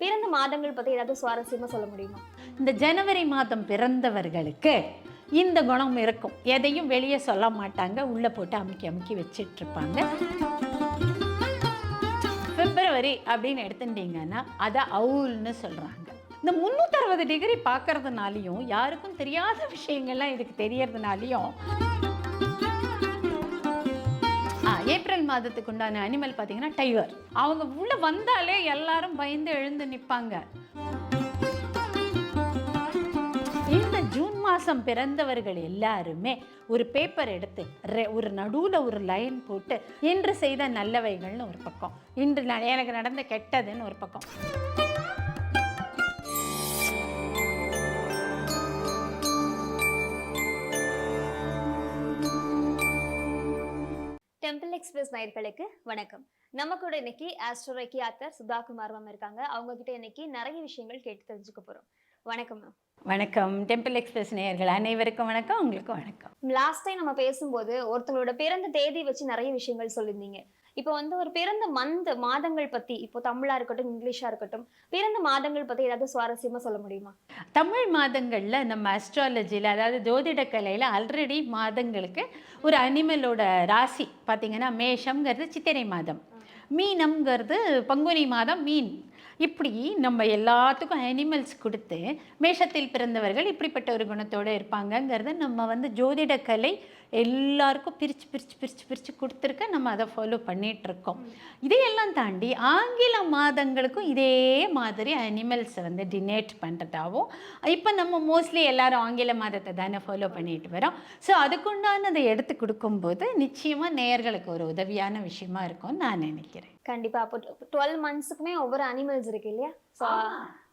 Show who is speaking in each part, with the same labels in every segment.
Speaker 1: பிறந்த மாதங்கள் பற்றி ஏதாவது சுவாரஸ்யமாக சொல்ல முடியுமா?
Speaker 2: இந்த ஜனவரி மாதம் பிறந்தவர்களுக்கு இந்த குணம் இருக்கும். எதையும் வெளியே சொல்ல மாட்டாங்க. உள்ளே போட்டு அமுக்கி அமுக்கி வச்சிட்டு இருப்பாங்க. பிப்ரவரி அப்படின்னு எடுத்துட்டீங்கன்னா அதை அவுல்னு சொல்கிறாங்க இந்த முந்நூற்றறுபது டிகிரி பார்க்கறதுனாலையும் யாருக்கும் தெரியாத விஷயங்கள்லாம் இதுக்கு தெரியறதுனாலையும் ஏப்ரல் மாதத்துக்கு உண்டான அனிமல் பார்த்தீங்கன்னா டைகர் அவங்க உள்ள வந்தாலே எல்லாரும் பயந்து எழுந்து நிற்பாங்க இந்த ஜூன் மாதம் பிறந்தவர்கள் எல்லாருமே ஒரு பேப்பர் எடுத்து ரெ- ஒரு நடுவில் ஒரு லைன் போட்டு இன்று செய்த நல்லவைகள்னு ஒரு பக்கம். இன்று ந- எனக்கு நடந்த கெட்டதுன்னு ஒரு பக்கம்.
Speaker 1: டெம்பிள் எக்ஸ்பிரஸ் நேயர்களுக்கு வணக்கம். நம்ம கூட இன்னைக்கு ஆஸ்ட்ரோரைக்கி ஆத்தர் சுதாகுமார் மேம் இருக்காங்க. அவங்க கிட்ட இன்னைக்கு நிறைய விஷயங்கள் கேட்டு தெரிஞ்சுக்க போறோம். வணக்கம் மேம்
Speaker 2: வணக்கம். டெம்பிள் எக்ஸ்பிரஸ் நேயர்கள் அனைவருக்கும் வணக்கம். உங்களுக்கும் வணக்கம்.
Speaker 1: லாஸ்ட் டைம் நம்ம பேசும்போது ஒருத்தங்களோட பிறந்த தேதி வச்சு நிறைய விஷயங்கள் சொல்லியிருந்தீங்க. இப்போ வந்து ஒரு பிறந்த மந்த் மாதங்கள் பத்தி இப்போ தமிழா இருக்கட்டும் இங்கிலீஷா இருக்கட்டும் பிறந்த மாதங்கள் பத்தி ஏதாவது சுவாரஸ்யமா சொல்ல முடியுமா?
Speaker 2: தமிழ் மாதங்களில் நம்ம அஸ்ட்ராலஜியில் அதாவது ஜோதிட கலையில் ஆல்ரெடி மாதங்களுக்கு ஒரு அனிமலோட ராசி பார்த்தீங்கன்னா மேஷம்ங்கிறது சித்திரை மாதம். மீனம்ங்கிறது பங்குனி மாதம் மீன். இப்படி நம்ம எல்லாத்துக்கும் அனிமல்ஸ் கொடுத்து மேஷத்தில் பிறந்தவர்கள் இப்படிப்பட்ட ஒரு குணத்தோடு இருப்பாங்கங்கிறத நம்ம வந்து ஜோதிட கலை எல்லாருக்கும் பிரித்து பிரித்து பிரித்து பிரித்து கொடுத்துருக்க நம்ம அதை ஃபாலோ பண்ணிகிட்ருக்கோம் இருக்கோம் இதையெல்லாம் தாண்டி ஆங்கில மாதங்களுக்கும் இதே மாதிரி அனிமல்ஸை வந்து டினேட் பண்ணுறதாகவும் இப்போ நம்ம மோஸ்ட்லி எல்லோரும் ஆங்கில மாதத்தை தானே ஃபாலோ பண்ணிட்டு வரோம். ஸோ அதுக்குண்டானதை எடுத்து கொடுக்கும்போது நிச்சயமாக நேயர்களுக்கு ஒரு உதவியான விஷயமா இருக்கும்னு நான் நினைக்கிறேன்.
Speaker 1: கண்டிப்பாக அப்போ டுவெல் மந்த்ஸுக்குமே ஒவ்வொரு அனிமல்ஸ் இருக்கு இல்லையா? ஸோ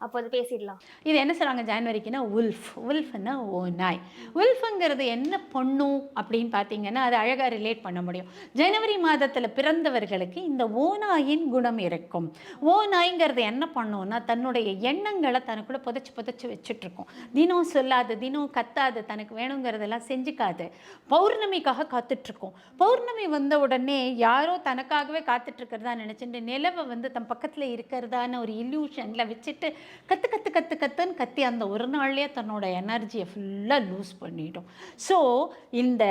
Speaker 1: அப்போ அது பேசிடலாம்.
Speaker 2: இது என்ன சொல்கிறாங்க ஜான்வரிக்குன்னா உல்ஃப். உல்ஃப்னா ஓ நாய். உல்ஃபுங்கிறது என்ன பண்ணும் அப்படின்னு பார்த்தீங்கன்னா அது அழகாக ரிலேட் பண்ண முடியும். ஜனவரி மாதத்தில் பிறந்தவர்களுக்கு இந்த ஓநாயின் குணம் இருக்கும். ஓநாய்ங்கிறது என்ன பண்ணும்னா தன்னுடைய எண்ணங்களை தனக்குள்ளே புதைச்சி புதைச்சி வச்சுட்ருக்கும். தினம் சொல்லாது தினம் கத்தாது தனக்கு வேணுங்கிறதெல்லாம் செஞ்சுக்காது. பௌர்ணமிக்காக காத்துட்ருக்கும். பௌர்ணமி வந்த உடனே யாரோ தனக்காகவே காத்துட்ருக்கிறதா நினச்சிட்டு நிலவை வந்து தன் பக்கத்தில் இருக்கிறதான ஒரு இல்யூஷனில் வச்சுட்டு கற்று கத்து கத்து கத்துன்னு கத்தி அந்த ஒரு நாள்லேயே தன்னோட எனர்ஜியை ஃபுல்லாக லூஸ் பண்ணிட்டோம் ஸோ இந்த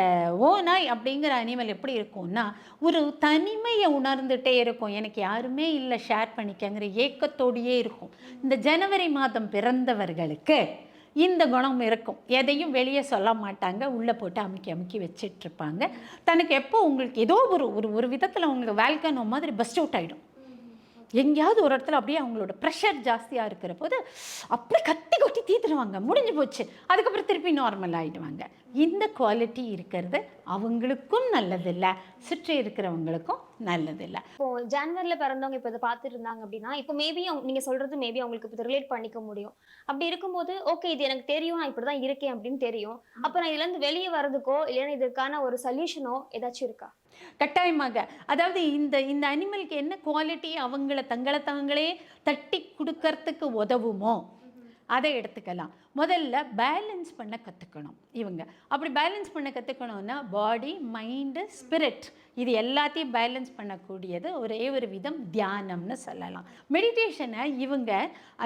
Speaker 2: ஓநாய் அப்படிங்கிற அனிமல் எப்படி இருக்கும்னா ஒரு தனிமையை உணர்ந்துகிட்டே இருக்கும். எனக்கு யாருமே இல்லை ஷேர் பண்ணிக்கங்கிற ஏக்கத்தோடையே இருக்கும். இந்த ஜனவரி மாதம் பிறந்தவர்களுக்கு இந்த குணம் இருக்கும். எதையும் வெளியே சொல்ல மாட்டாங்க. உள்ளே போட்டு அமுக்கி அமுக்கி வச்சிட்ருப்பாங்க தனக்கு எப்போ உங்களுக்கு ஏதோ ஒரு ஒரு ஒரு விதத்தில் உங்களுக்கு வேல்கனோ மாதிரி பஸ்ட் அவுட் ஆகிடும் எங்கேயாவது ஒரு இடத்துல அப்படியே அவங்களோட ப்ரெஷர் ஜாஸ்தியாக இருக்கிற போது அப்படி கத்தி கொட்டி தீத்துருவாங்க முடிஞ்சு போச்சு. அதுக்கப்புறம் திருப்பி நார்மல் ஆகிடுவாங்க இந்த குவாலிட்டி இருக்கிறது அவங்களுக்கும் நல்லதில்லை. சுற்றி இருக்கிறவங்களுக்கும் நல்லதில்லை.
Speaker 1: இப்போ ஜான்வரில பிறந்தவங்க இப்போ இதை பார்த்துட்டு இருந்தாங்க அப்படின்னா இப்போ மேபி நீங்க சொல்றது மேபி அவங்களுக்கு இப்போ ரிலேட் பண்ணிக்க முடியும். அப்படி இருக்கும்போது ஓகே இது எனக்கு தெரியும் நான் இப்படிதான் இருக்கேன் அப்படின்னு தெரியும். அப்போ நான் இதுல இருந்து வெளியே வர்றதுக்கோ இல்லைன்னா இதுக்கான ஒரு சொல்யூஷனோ ஏதாச்சும் இருக்கா?
Speaker 2: கட்டாயமாக. அதாவது இந்த இந்த அனிமலுக்கு என்ன குவாலிட்டி அவங்கள தங்களை தாங்களே தட்டி கொடுக்கறதுக்கு உதவுமோ? அதை எடுத்துக்கலாம். முதல்ல பேலன்ஸ் பண்ண கற்றுக்கணும் இவங்க. அப்படி பேலன்ஸ் பண்ண கற்றுக்கணும்னா பாடி மைண்டு ஸ்பிரிட் இது எல்லாத்தையும் பேலன்ஸ் பண்ணக்கூடியது ஒரே ஒரு விதம் தியானம்னு சொல்லலாம். மெடிடேஷனை இவங்க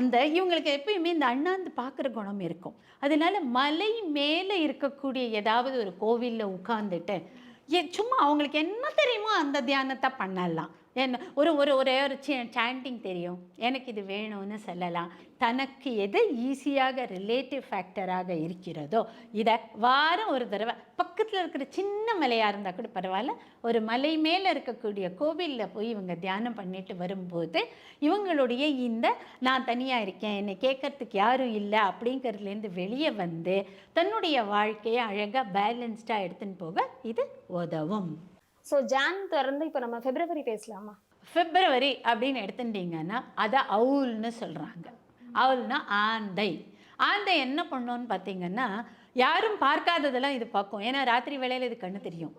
Speaker 2: அந்த இவங்களுக்கு எப்பயுமே இந்த அண்ணாந்து பார்க்குற குணம் இருக்கும். அதனால மலை மேலே இருக்கக்கூடிய ஏதாவது ஒரு கோவிலில் உட்காந்துட்டு ஏ சும்மா அவங்களுக்கு என்ன தெரியுமோ அந்த தியானத்தை பண்ணலாம். என்ன ஒரு ஒரு ஒரே ஒரு சாண்டிங் தெரியும். எனக்கு இது வேணும்னு சொல்லலாம். தனக்கு எது ஈஸியாக ரிலேட்டிவ் ஃபேக்டராக இருக்கிறதோ இதை வாரம் ஒரு தடவை பக்கத்தில் இருக்கிற சின்ன மலையாக இருந்தால் கூட பரவாயில்ல. ஒரு மலை மேலே இருக்கக்கூடிய கோவிலில் போய் இவங்க தியானம் பண்ணிட்டு வரும்போது இவங்களுடைய இந்த நான் தனியாக இருக்கேன் என்னை கேட்கறதுக்கு யாரும் இல்லை அப்படிங்கிறதுலேருந்து வெளியே வந்து தன்னுடைய வாழ்க்கையை அழகாக பேலன்ஸ்டாக எடுத்துன்னு போக இது உதவும்.
Speaker 1: ஸோ ஜான் திறந்து இப்போ நம்ம பிப்ரவரி பேசலாமா?
Speaker 2: பிப்ரவரி அப்படின்னு எடுத்துட்டீங்கன்னா அதை அவுல்னு சொல்கிறாங்க அவுல்னா ஆந்தை. ஆந்தை என்ன பண்ணோன்னு பார்த்தீங்கன்னா யாரும் பார்க்காததெல்லாம் இது பார்க்கும். ஏன்னா ராத்திரி வேளையில் இது கண்ணு தெரியும்.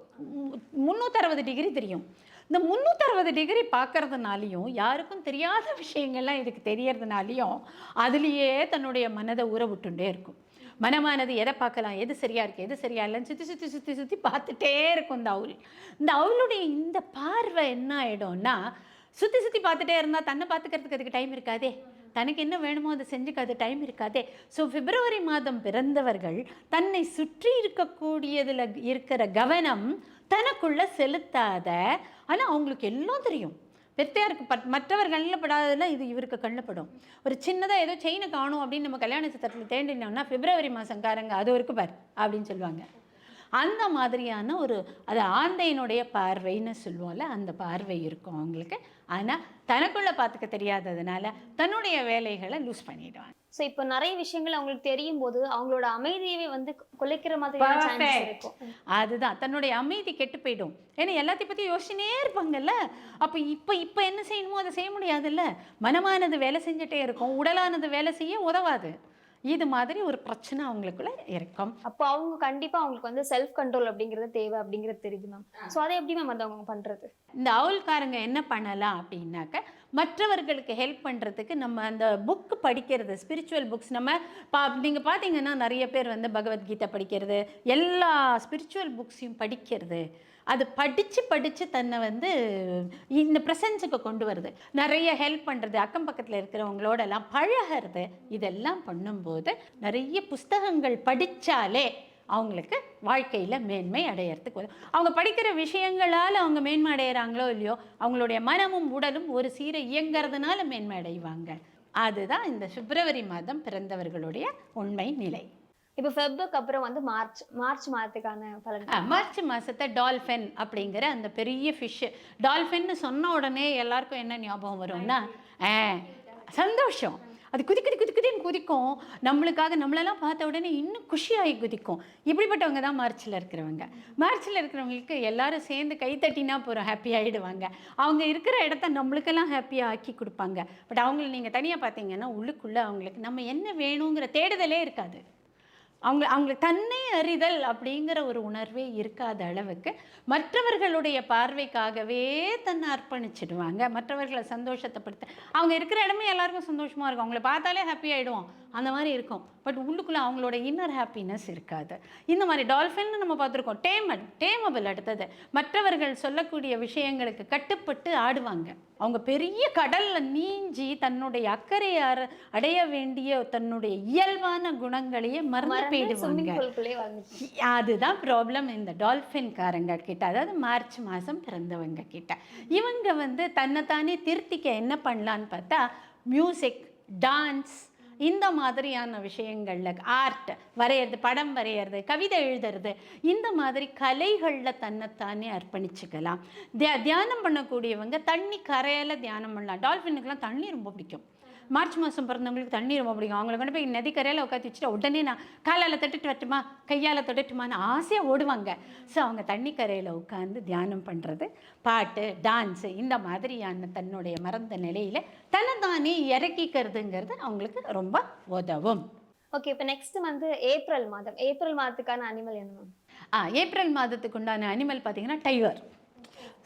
Speaker 2: முந்நூற்றறுபது டிகிரி தெரியும். இந்த முந்நூற்றறுபது டிகிரி பார்க்கறதுனாலையும் யாருக்கும் தெரியாத விஷயங்கள்லாம் இதுக்கு தெரியறதுனாலையும் அதுலேயே தன்னுடைய மனதை ஊற விட்டுண்டே இருக்கும். மனமானது எதை பார்க்கலாம்? எது சரியா இருக்கு? எது சரியா இல்லைன்னு சுற்றி சுற்றி சுற்றி சுற்றி பார்த்துட்டே இருக்கும் இந்த அவுல். இந்த அவுளுடைய இந்த பார்வை என்ன ஆகிடும்னா சுற்றி சுற்றி பார்த்துட்டே இருந்தால் தன்னை பார்த்துக்கிறதுக்கு அதுக்கு டைம் இருக்காதே. தனக்கு என்ன வேணுமோ அதை செஞ்சுக்காது டைம் இருக்காதே. ஸோ பிப்ரவரி மாதம் பிறந்தவர்கள் தன்னை சுற்றி இருக்கக்கூடியதில் இருக்கிற கவனம் தனக்குள்ளே செலுத்தாத. ஆனால் அவங்களுக்கு எல்லாம் தெரியும். பெத்தையாருக்கு பட் மற்றவர் கண்ணில் படாததெல்லாம் இது இவருக்கு கண்ணப்படும் ஒரு சின்னதாக ஏதோ செயினை காணும் அப்படின்னு நம்ம கல்யாண சித்திரத்தில் தேண்டினோம்னா பிப்ரவரி மாதங்காரங்க அது இருக்கு பார் அப்படின்னு சொல்லுவாங்க. அந்த மாதிரியான ஒரு அது ஆந்தையினுடைய பார்வைன்னு சொல்லுவோம்ல அந்த பார்வை இருக்கும் அவங்களுக்கு. ஆனால் தனக்குள்ளே பார்த்துக்க தெரியாததுனால தன்னுடைய வேலைகளை லூஸ் பண்ணிடுவாங்க.
Speaker 1: சோ இப்போ நிறைய விஷயங்கள் அவங்களுக்கு தெரியும் போது அவங்களோட அமைதியவே வந்து குலைக்கிற
Speaker 2: Perfect.
Speaker 1: இருக்கும்.
Speaker 2: அதுதான். தன்னுடைய அமைதி கெட்டு போயிடும். ஏன்னா எல்லாத்தையும் பற்றி யோசிச்சுனே இருப்பாங்கல்ல? அப்போ இப்போ இப்போ என்ன செய்யணுமோ அதை செய்ய முடியாதுல்ல? மனமானது வேலை செஞ்சுட்டே இருக்கும். உடலானது வேலை செய்ய உதவாது. இது மாதிரி ஒரு பிரச்சனை அவங்களுக்குள்ள இருக்கும்.
Speaker 1: அப்போ அவங்க கண்டிப்பா அவங்களுக்கு வந்து செல்ஃப் கண்ட்ரோல் அப்படிங்கிறது தேவை அப்படிங்கிறது தெரியுது மேம் சோ அதை எப்படி மேம் வந்து அவங்க பண்றது?
Speaker 2: இந்த அவுல்காரங்க என்ன பண்ணலாம் அப்படின்னாக்க மற்றவர்களுக்கு ஹெல்ப் பண்ணுறதுக்கு நம்ம அந்த புக்கு படிக்கிறது ஸ்பிரிச்சுவல் புக்ஸ் நம்ம பா நீங்கள் பார்த்தீங்கன்னா நிறைய பேர் வந்து பகவத்கீதை படிக்கிறது எல்லா ஸ்பிரிச்சுவல் புக்ஸையும் படிக்கிறது. அது படித்து படித்து தன்னை வந்து இந்த ப்ரெசன்ஸுக்கு கொண்டு வருது. நிறைய ஹெல்ப் பண்ணுறது அக்கம் பக்கத்தில் இருக்கிறவங்களோடலாம் பழகிறது இதெல்லாம் பண்ணும்போது நிறைய புஸ்தகங்கள் படித்தாலே அவங்களுக்கு வாழ்க்கையில் மேன்மை அடையறதுக்கு வரும். அவங்க படிக்கிற விஷயங்களால் அவங்க மேன்மை அடையிறாங்களோ இல்லையோ அவங்களுடைய மனமும் உடலும் ஒரு சீரை இயங்கிறதுனால மேன்மை அடைவாங்க. அதுதான் இந்த பிப்ரவரி மாதம் பிறந்தவர்களுடைய உண்மை நிலை.
Speaker 1: இப்போ ஃபெப்ருக்கு அப்புறம் வந்து மார்ச் மார்ச் மாதத்துக்கான பலன்
Speaker 2: மார்ச் மாதத்தை டால்ஃபின் அப்படிங்கிற அந்த பெரிய ஃபிஷ்ஷு டால்ஃபின்னு சொன்ன உடனே எல்லாருக்கும் என்ன ஞாபகம் வரும்னா ஆ சந்தோஷம். அது குதி குதி குதி குதின்னு குதிக்கும். நம்மளுக்காக நம்மளெல்லாம் பார்த்த உடனே இன்னும் குஷியாகி குதிக்கும். இப்படிப்பட்டவங்க தான் மார்ச்சில் இருக்கிறவங்க. மார்ச்சில் இருக்கிறவங்களுக்கு எல்லாரும் சேர்ந்து கை தட்டினா போகிறோம் ஹாப்பி ஆகிடுவாங்க அவங்க இருக்கிற இடத்த நம்மளுக்கெல்லாம் ஹாப்பியாக ஆக்கி கொடுப்பாங்க. பட் அவங்கள நீங்கள் தனியாக பார்த்தீங்கன்னா உள்ளுக்குள்ளே அவங்களுக்கு நம்ம என்ன வேணுங்கிற தேடுதலே இருக்காது. அவங்க அவங்களுக்கு தன்னை அறிதல் அப்படிங்கிற ஒரு உணர்வே இருக்காத அளவுக்கு மற்றவர்களுடைய பார்வைக்காகவே தன்னை அர்ப்பணிச்சிடுவாங்க. மற்றவர்களை சந்தோஷத்தைப்படுத்த அவங்க இருக்கிற இடமே எல்லாருக்கும் சந்தோஷமாக இருக்கும். அவங்கள பார்த்தாலே ஹாப்பி ஆகிடுவோம் அந்த மாதிரி இருக்கும். பட் உள்ளுக்குள்ளே அவங்களோட இன்னர் ஹாப்பினஸ் இருக்காது. இந்த மாதிரி டால்ஃபின்னு நம்ம பார்த்துருக்கோம். டேமன் டேமபிள் அடுத்தது. மற்றவர்கள் சொல்லக்கூடிய விஷயங்களுக்கு கட்டுப்பட்டு ஆடுவாங்க. அவங்க பெரிய கடல்ல நீஞ்சி தன்னுடைய அக்கறையை அடைய வேண்டிய தன்னுடைய இயல்பான குணங்களையே மறந்து போயிடுவாங்க. அதுதான் ப்ராப்ளம் இந்த டால்ஃபின்காரங்க கிட்ட. அதாவது மார்ச் மாதம் பிறந்தவங்க கிட்ட. இவங்க வந்து தன்னைத்தானே திருத்திக்க என்ன பண்ணலான்னு பார்த்தா மியூசிக் டான்ஸ் இந்த மாதிரியான விஷயங்களில் ஆர்ட் வரைகிறது படம் வரைகிறது கவிதை எழுதுறது இந்த மாதிரி கலைகளில் தன்னைத்தானே அர்ப்பணிச்சுக்கலாம். தியா தியானம் பண்ணக்கூடியவங்க தண்ணி கரையில் தியானம் பண்ணலாம். டால்ஃபினுக்கெலாம் தண்ணி ரொம்ப பிடிக்கும். மார்ச் மாதம் பிறந்தவங்களுக்கு தண்ணி ரொம்ப பிடிக்கும். அவங்கள கொண்டு போய் நதிக்கரையில் உட்காந்து வச்சுட்டு உடனே நான் காலால் தொட்டுட்டு வரட்டுமா? கையால் தொட்டுட்டுமான்னு ஆசையாக ஓடுவாங்க. ஸோ அவங்க தண்ணி கரையில் உட்காந்து தியானம் பண்ணுறது பாட்டு டான்ஸு இந்த மாதிரியான தன்னுடைய மறந்த நிலையில் தன்னைத்தானே இறக்கிக்கிறதுங்கிறது அவங்களுக்கு ரொம்ப உதவும்.
Speaker 1: ஓகே இப்போ நெக்ஸ்ட் வந்து ஏப்ரல் மாதம். ஏப்ரல் மாதத்துக்கான அனிமல் என்ன
Speaker 2: ஆ ஏப்ரல் மாதத்துக்கு உண்டான அனிமல் பார்த்தீங்கன்னா டைகர்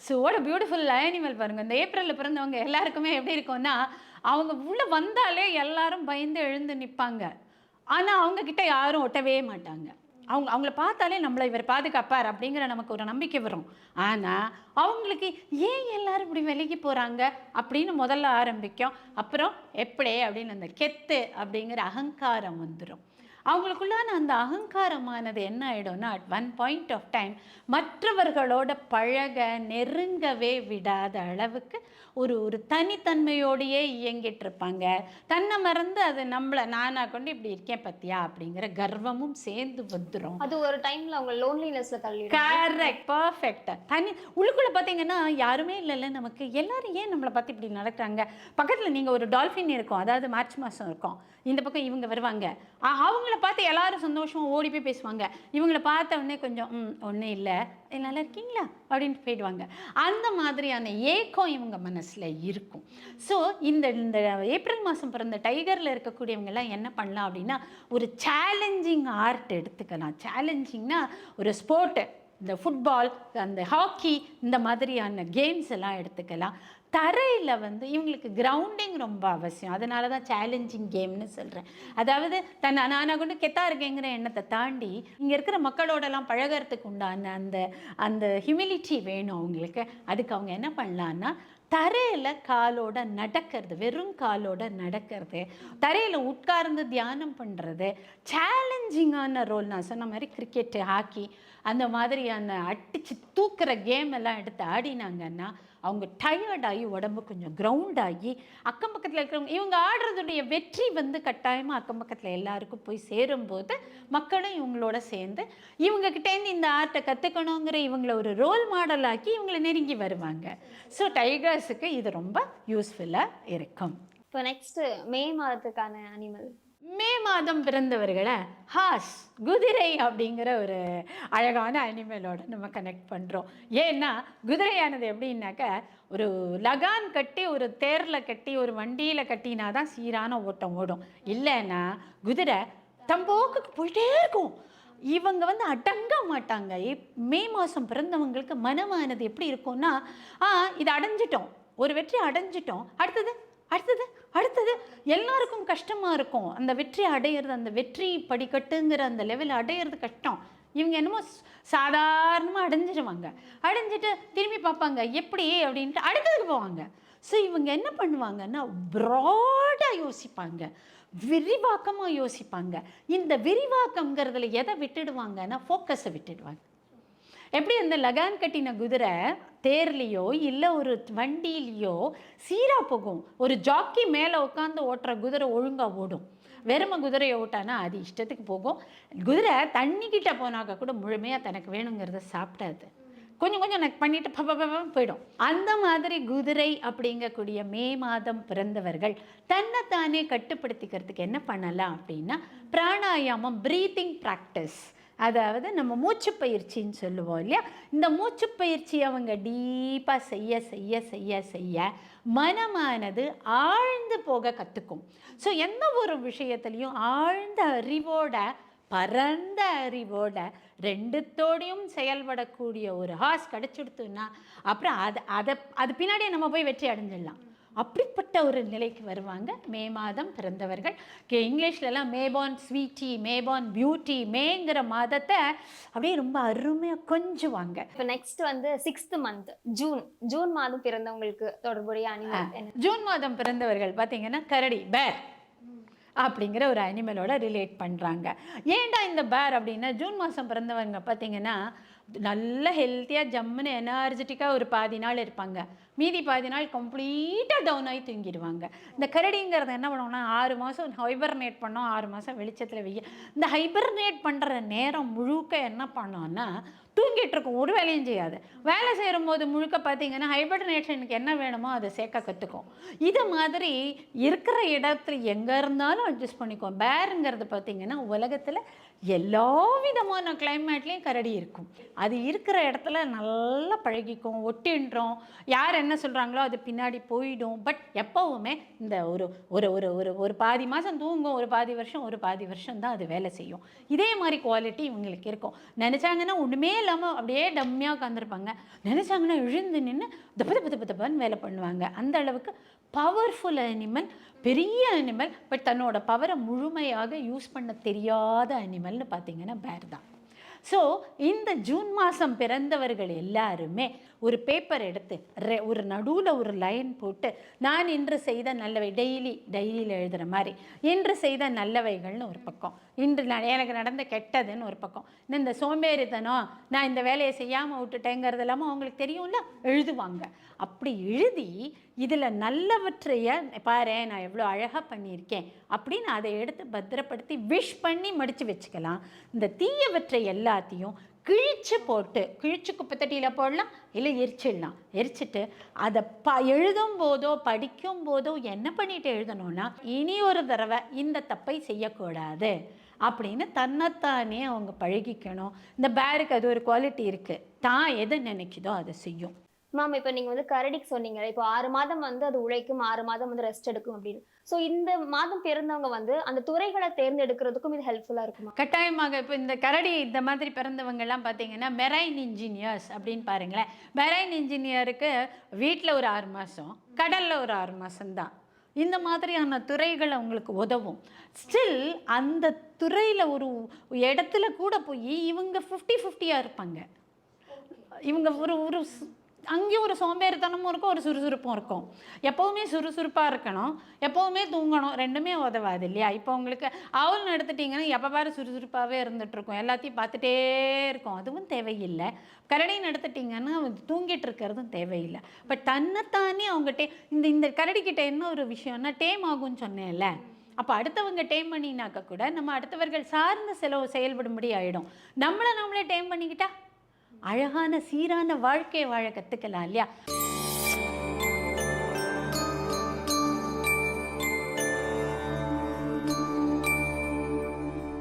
Speaker 2: ஸோ ஓட பியூட்டிஃபுல் அனிமல் பாருங்கள் இந்த ஏப்ரலில் பிறந்தவங்க எல்லாருக்குமே எப்படி இருக்கும்னா அவங்க உள்ளே வந்தாலே எல்லாரும் பயந்து எழுந்து நிற்பாங்க ஆனால் அவங்கக்கிட்ட யாரும் ஒட்டவே மாட்டாங்க. அவங்க அவங்கள பார்த்தாலே நம்மளை இவர் பாதுகாப்பார் அப்படிங்கிற நமக்கு ஒரு நம்பிக்கை வரும். ஆனால் அவங்களுக்கு ஏன் எல்லாரும் இப்படி விலகி போகிறாங்க அப்படின்னு முதல்ல ஆரம்பிக்கும். அப்புறம் எப்படி அப்படின்னு அந்த கெத்து அப்படிங்கிற அகங்காரம் வந்துடும் அவங்களுக்குள்ளான அந்த அகங்காரமானது என்ன ஆகிடும்னா at one point of time மற்றவர்களோட பழக நெருங்கவே விடாத அளவுக்கு ஒரு ஒரு தனித்தன்மையோடையே இயங்கிட்டு இருப்பாங்க. தன்னை மறந்து அது நம்மளை நானா கொண்டு இப்படி இருக்கேன் பத்தியா? அப்படிங்கிற கர்வமும் சேர்ந்து வந்துடும்
Speaker 1: அது ஒரு டைம்ல அவங்க லோன்லினஸ்ல தள்ளிடும்.
Speaker 2: கரெக்ட் பர்ஃபெக்டாக தனி உள்ளுக்குள்ளே பார்த்தீங்கன்னா யாருமே இல்லைல்ல நமக்கு. எல்லாரும் ஏன் நம்மளை பார்த்து இப்படி நடக்கிறாங்க பக்கத்தில் நீங்கள் ஒரு டால்ஃபின் இருக்கும். அதாவது மார்ச் மாதம் இருக்கும். இந்த பக்கம் இவங்க வருவாங்க. அ- அவங்கள பார்த்து எல்லாரும் சந்தோஷமாக ஓடி போய் பேசுவாங்க. இவங்களை பார்த்த உடனே கொஞ்சம் ம் ஒன்றும் இல்லை. நல்லா இருக்கீங்களா? அப்படின்ட்டு போயிடுவாங்க. அந்த மாதிரியான ஏக்கம் இவங்க மனசில் இருக்கும். ஸோ இந்த இந்த ஏப்ரல் மாதம் பிறந்த டைகரில் இருக்கக்கூடியவங்கெல்லாம் என்ன பண்ணலாம் அப்படின்னா ஒரு சேலஞ்சிங் ஆர்ட் எடுத்துக்கலாம். சேலஞ்சிங்னா ஒரு ஸ்போர்ட்டு இந்த ஃபுட்பால் அந்த ஹாக்கி இந்த மாதிரியான கேம்ஸ் எல்லாம் எடுத்துக்கலாம். தரையில் வந்து இவங்களுக்கு கிரவுண்டிங் ரொம்ப அவசியம். அதனால தான் சேலஞ்சிங் கேம்னு சொல்கிறேன் அதாவது தன் நான் கொண்டு கெத்தா இருக்கேங்கிற எண்ணத்தை தாண்டி இங்கே இருக்கிற மக்களோடலாம் பழகிறதுக்கு உண்டான அந்த அந்த ஹியூமிலிட்டி வேணும் அவங்களுக்கு. அதுக்கு அவங்க என்ன பண்ணலான்னா தரையில் காலோட நடக்கிறது வெறும் காலோட நடக்கிறது தரையில் உட்கார்ந்து தியானம் பண்ணுறது சேலஞ்சிங்கான ரோல் நான் சொன்ன மாதிரி கிரிக்கெட்டு ஹாக்கி அந்த மாதிரியான அடித்து தூக்குற கேம் எல்லாம் எடுத்து ஆடினாங்கன்னா அவங்க டயர்டாகி ஆகி உடம்பு கொஞ்சம் கிரவுண்ட் ஆகி அக்கம் பக்கத்தில் இருக்கிறவங்க இவங்க ஆடுறதுடைய வெற்றி வந்து கட்டாயமாக அக்கம் பக்கத்தில் எல்லாருக்கும் போய் சேரும்போது மக்களும் இவங்களோட சேர்ந்து இவங்ககிட்டேருந்து இந்த ஆர்ட்டை கற்றுக்கணுங்கிற இவங்கள ஒரு ரோல் மாடலாக்கி இவங்களை நெருங்கி வருவாங்க. ஸோ டைகர்ஸுக்கு இது ரொம்ப யூஸ்ஃபுல்லாக இருக்கும்.
Speaker 1: இப்போ நெக்ஸ்ட்டு மே மாதத்துக்கான அனிமல்
Speaker 2: மே மாதம் பிறந்தவர்களை ஹாஸ் குதிரை அப்படிங்கிற ஒரு அழகான அனிமலோட நம்ம கனெக்ட் பண்ணுறோம் ஏன்னா குதிரையானது எப்படின்னாக்க ஒரு லகான் கட்டி ஒரு தேரில் கட்டி ஒரு வண்டியில் கட்டினா தான் சீரான ஓட்டம் ஓடும். இல்லைன்னா குதிரை தம்போக்குக்கு போயிட்டே இருக்கும். இவங்க வந்து அடங்க மாட்டாங்க. இப்- மே மாதம் பிறந்தவங்களுக்கு மனமானது எப்படி இருக்கும்னா ஆ இது அடைஞ்சிட்டோம். ஒரு வெற்றி அடைஞ்சிட்டோம். அடுத்தது அடுத்தது அடுத்தது எல்லாருக்கும் கஷ்டமாக இருக்கும். அந்த வெற்றி அடையிறது அந்த வெற்றி படிக்கட்டுங்கிற அந்த லெவல் அடையிறது கஷ்டம். இவங்க என்னமோ சாதாரணமாக அடைஞ்சிருவாங்க. அடைஞ்சிட்டு திரும்பி பார்ப்பாங்க எப்படி அப்படின்ட்டு அடுத்ததுக்கு போவாங்க. ஸோ இவங்க என்ன பண்ணுவாங்கன்னா ப்ராடாக யோசிப்பாங்க. விரிவாக்கமாக யோசிப்பாங்க. இந்த விரிவாக்கங்கிறதுல எதை விட்டுடுவாங்கன்னா ஃபோக்கஸை விட்டுடுவாங்க. எப்படி அந்த லகான் கட்டின குதிரை தேர்லேயோ இல்லை ஒரு வண்டியிலையோ சீராக போகும். ஒரு ஜாக்கி மேலே உட்காந்து ஓட்டுற குதிரை ஒழுங்காக ஓடும். வெறும குதிரையை ஓட்டானா அது இஷ்டத்துக்கு போகும். குதிரை தண்ணிக்கிட்ட போனாக்க கூட முழுமையாக தனக்கு வேணுங்கிறத சாப்பிடாது. கொஞ்சம் கொஞ்சம் எனக்கு பண்ணிட்டு பப்ப போயிடும். அந்த மாதிரி குதிரை அப்படிங்கக்கூடிய மே மாதம் பிறந்தவர்கள் தன்னைத்தானே கட்டுப்படுத்திக்கிறதுக்கு என்ன பண்ணலாம் அப்படின்னா பிராணாயாமம் ப்ரீத்திங் ப்ராக்டிஸ் அதாவது நம்ம மூச்சு பயிற்சின்னு சொல்லுவோம் இல்லையா? இந்த மூச்சு பயிற்சி அவங்க டீப்பாக செய்ய செய்ய செய்ய செய்ய மனமானது ஆழ்ந்து போக கற்றுக்கும் ஸோ எந்த ஒரு விஷயத்துலையும் ஆழ்ந்த அறிவோட பரந்த அறிவோட ரெண்டுத்தோடையும் செயல்படக்கூடிய ஒரு ஹார்ஸ் கிடச்சிடுத்துன்னா அப்புறம் அது அதை அது பின்னாடியே நம்ம போய் வெற்றி அடைஞ்சிடலாம். அப்படிப்பட்ட ஒரு நிலைக்கு வருவாங்க. மே மாதம் பிறந்தவர்கள். கே இங்கிலீஷ்லலாம் May born sweetie May born beauty மேங்கிற மாதத்தை அப்படியே ரொம்ப அருமையாக கொஞ்சுவாங்க.
Speaker 1: இப்போ நெக்ஸ்ட் வந்து சிக்ஸ்த் மந்த் ஜூன் ஜூன் மாதம் பிறந்தவங்களுக்கு தொடர்புடைய அனிமல்
Speaker 2: ஜூன் மாதம் பிறந்தவர்கள் பார்த்தீங்கன்னா கரடி பேர் அப்படிங்கிற ஒரு அனிமலோட ரிலேட் பண்ணுறாங்க ஏன்டா இந்த பேர் அப்படின்னா ஜூன் மாதம் பிறந்தவங்க பார்த்தீங்கன்னா நல்ல ஹெல்த்தியாக ஜம்முன்னு எனர்ஜெட்டிக்காக ஒரு பாதி நாள் இருப்பாங்க. மீதி பாதி நாள் கம்ப்ளீட்டாக டவுன் ஆகி தூங்கிடுவாங்க. இந்த கரடிங்கிறத என்ன பண்ணுவோம்னா ஆறு மாதம் ஹைபர்னேட் பண்ணோம் ஆறு மாதம் வெளிச்சத்தில் வெய்ய. இந்த ஹைபர்னேட் பண்ணுற நேரம் முழுக்க என்ன பண்ணோன்னா தூங்கிட்டு இருக்கும் ஒரு வேலையும் செய்யாது. வேலை செய்யும் போது முழுக்க பார்த்தீங்கன்னா ஹைபர்னேஷனுக்கு என்ன வேணுமோ அதை சேர்க்க கற்றுக்கும் இது மாதிரி இருக்கிற இடத்துல எங்கே இருந்தாலும் அட்ஜஸ்ட் பண்ணிக்கும் பேருங்கிறது பார்த்தீங்கன்னா உலகத்தில் எல்லா விதமான கிளைமேட்லேயும் கரடி இருக்கும். அது இருக்கிற இடத்துல நல்லா பழகிக்கும் ஒட்டின்றோம். யார் என்ன சொல்கிறாங்களோ அது பின்னாடி போயிடும். பட் எப்போவுமே இந்த ஒரு ஒரு ஒரு ஒரு ஒரு பாதி மாதம் தூங்கும் ஒரு பாதி வருஷம் ஒரு பாதி வருஷம் தான் அது வேலை செய்யும். இதே மாதிரி குவாலிட்டி இவங்களுக்கு இருக்கும். நினச்சாங்கன்னா ஒன்றுமே இல்லாமல் அப்படியே டம்மியாக உட்காந்துருப்பாங்க நினச்சாங்கன்னா எழுந்து நின்று தப்பு தப்பு தப்பு தப்புன்னு வேலை பண்ணுவாங்க. அந்த அளவுக்கு பவர்ஃபுல் அனிமல் பெரிய அனிமல் பட் தன்னோட பவரை முழுமையாக யூஸ் பண்ண தெரியாத அனிமல்னு பார்த்தீங்கன்னா பேர் தான். ஸோ இந்த ஜூன் மாதம் பிறந்தவர்கள் எல்லாருமே ஒரு பேப்பர் எடுத்து ரெ- ஒரு நடுவில் ஒரு லைன் போட்டு நான் இன்று செய்த நல்லவை டெய்லி டைரியில் எழுதுகிற மாதிரி இன்று செய்த நல்லவைகள்னு ஒரு பக்கம். இன்று நான் எனக்கு நடந்த கெட்டதுன்னு ஒரு பக்கம். இந்த சோம்பேறித்தனம் நான் இந்த வேலையை செய்யாமல் விட்டுட்டேங்கிறது இல்லாமல் அவங்களுக்கு தெரியும்ல? எழுதுவாங்க. அப்படி எழுதி இதில் நல்லவற்றைய பாரு நான் எவ்வளோ அழகாக பண்ணியிருக்கேன் அப்படின்னு அதை எடுத்து பத்திரப்படுத்தி விஷ் பண்ணி மடித்து வச்சுக்கலாம். இந்த தீயவற்றை எல்லாத்தையும் கிழிச்சு போட்டு கிழிச்சு குப்பைத்தட்டியில் போடலாம் இல்லை எரிச்சிடலாம். எரிச்சிட்டு அதை ப எழுதும் போதோ படிக்கும் போதோ என்ன பண்ணிட்டு எழுதணும்னா இனி ஒரு தடவை இந்த தப்பை செய்யக்கூடாது அப்படின்னு தன்னைத்தானே அவங்க பழகிக்கணும். இந்த பேருக்கு அது ஒரு குவாலிட்டி இருக்குது தான் எதை நினைக்குதோ அதை செய்யும்.
Speaker 1: மேம் இப்போ நீங்கள் வந்து கரடிக்கு சொன்னீங்க இப்போ ஆறு மாதம் வந்து அது உழைக்கும் ஆறு மாதம் வந்து ரெஸ்ட் எடுக்கும் அப்படின்னு. ஸோ இந்த மாதம் பிறந்தவங்க வந்து அந்த துறைகளை தேர்ந்தெடுக்கிறதுக்கும் இது ஹெல்ப்ஃபுல்லாக இருக்கும்?
Speaker 2: கட்டாயமாக இப்போ இந்த கரடி இந்த மாதிரி பிறந்தவங்கெல்லாம் பார்த்தீங்கன்னா மெரைன் இன்ஜினியர்ஸ் அப்படின்னு பாருங்களேன். மெரைன் இன்ஜினியருக்கு வீட்டில் ஒரு ஆறு மாதம் கடலில் ஒரு ஆறு மாதம்தான் இந்த மாதிரியான துறைகள் அவங்களுக்கு உதவும். ஸ்டில் அந்த துறையில் ஒரு இடத்துல கூட போய் இவங்க ஃபிஃப்டி ஃபிஃப்டியாக இருப்பாங்க. இவங்க ஒரு ஒரு அங்கேயும் ஒரு சோம்பேறித்தனமும் இருக்கும் ஒரு சுறுசுறுப்பும் இருக்கும். எப்போவுமே சுறுசுறுப்பாக இருக்கணும் எப்போவுமே தூங்கணும் ரெண்டுமே உதவாது இல்லையா? இப்போ உங்களுக்கு அவள் எடுத்துட்டிங்கன்னா எப்போ பாரு சுறுசுறுப்பாகவே இருந்துகிட்ருக்கும் எல்லாத்தையும் பார்த்துட்டே இருக்கும். அதுவும் தேவையில்லை. கரடின்னு எடுத்துட்டிங்கன்னா அது தூங்கிட்டு இருக்கிறதும் தேவையில்லை. பட் தன்னைத்தானே அவங்க டே இந்த இந்த கரடிக்கிட்ட என்ன ஒரு விஷயம்னா டேம் ஆகும்னு சொன்னேன்ல. அப்போ அடுத்தவங்க டேம் பண்ணினாக்க கூட நம்ம அடுத்தவர்கள் சார்ந்த செலவு செயல்படும்படி ஆகிடும் நம்மளை நம்மளே டேம் பண்ணிக்கிட்டா அழகான சீரான வாழ்க்கையை வாழ கற்றுக்கலாம் இல்லையா?